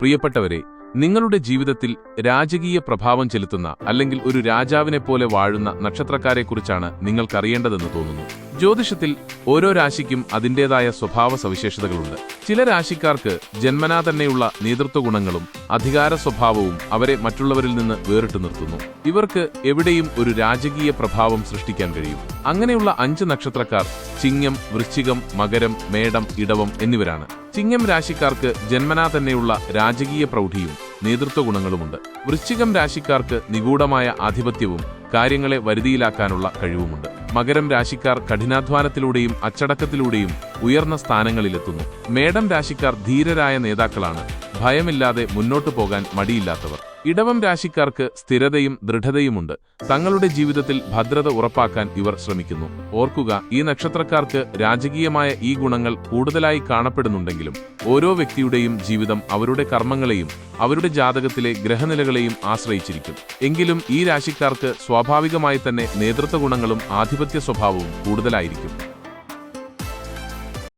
പ്രിയപ്പെട്ടവരെ നിങ്ങളുടെ ജീവിതത്തിൽ രാജകീയ പ്രഭാവം ചെലുത്തുന്ന അല്ലെങ്കിൽ ഒരു രാജാവിനെ പോലെ വാഴുന്ന നക്ഷത്രക്കാരെക്കുറിച്ചാണ് നിങ്ങൾക്കറിയേണ്ടതെന്ന് തോന്നുന്നു. ജ്യോതിഷത്തിൽ ഓരോ രാശിക്കും അതിന്റെതായ സ്വഭാവ സവിശേഷതകളുണ്ട്. ചില രാശിക്കാർക്ക് ജന്മനാ തന്നെയുള്ള നേതൃത്വ ഗുണങ്ങളും അധികാര സ്വഭാവവും അവരെ മറ്റുള്ളവരിൽ നിന്ന് വേറിട്ടു നിർത്തുന്നു. ഇവർക്ക് എവിടെയും ഒരു രാജകീയ പ്രഭാവം സൃഷ്ടിക്കാൻ കഴിയും. അങ്ങനെയുള്ള അഞ്ച് നക്ഷത്രക്കാർ ചിങ്ങം വൃശ്ചികം മകരം മേടം ഇടവം എന്നിവരാണ്. ചിങ്ങം രാശിക്കാർക്ക് ജന്മനാ തന്നെയുള്ള രാജകീയ പ്രൗഢിയും നേതൃത്വ ഗുണങ്ങളുമുണ്ട്. വൃശ്ചികം രാശിക്കാർക്ക് നിഗൂഢമായ ആധിപത്യവും കാര്യങ്ങളെ വരുതിയിലാക്കാനുള്ള കഴിവുമുണ്ട്. മകരം രാശിക്കാർ കഠിനാധ്വാനത്തിലൂടെയും അച്ചടക്കത്തിലൂടെയും ഉയർന്ന സ്ഥാനങ്ങളിലെത്തുന്നു. മേടം രാശിക്കാർ ധീരരായ നേതാക്കളാണ്. ഭയമില്ലാതെ മുന്നോട്ടു പോകാൻ മടിയില്ലാത്തവർ. ഇടവം രാശിക്കാർക്ക് സ്ഥിരതയും ദൃഢതയുമുണ്ട്. തങ്ങളുടെ ജീവിതത്തിൽ ഭദ്രത ഉറപ്പാക്കാൻ ഇവർ ശ്രമിക്കുന്നു. ഓർക്കുക ഈ നക്ഷത്രക്കാർക്ക് രാജകീയമായ ഈ ഗുണങ്ങൾ കൂടുതലായി കാണപ്പെടുന്നുണ്ടെങ്കിലും ഓരോ വ്യക്തിയുടെയും ജീവിതം അവരുടെ കർമ്മങ്ങളെയും അവരുടെ ജാതകത്തിലെ ഗ്രഹനിലകളെയും ആശ്രയിച്ചിരിക്കും. എങ്കിലും ഈ രാശിക്കാർക്ക് സ്വാഭാവികമായി തന്നെ നേതൃത്വ ഗുണങ്ങളും ആധിപത്യ സ്വഭാവവും കൂടുതലായിരിക്കും.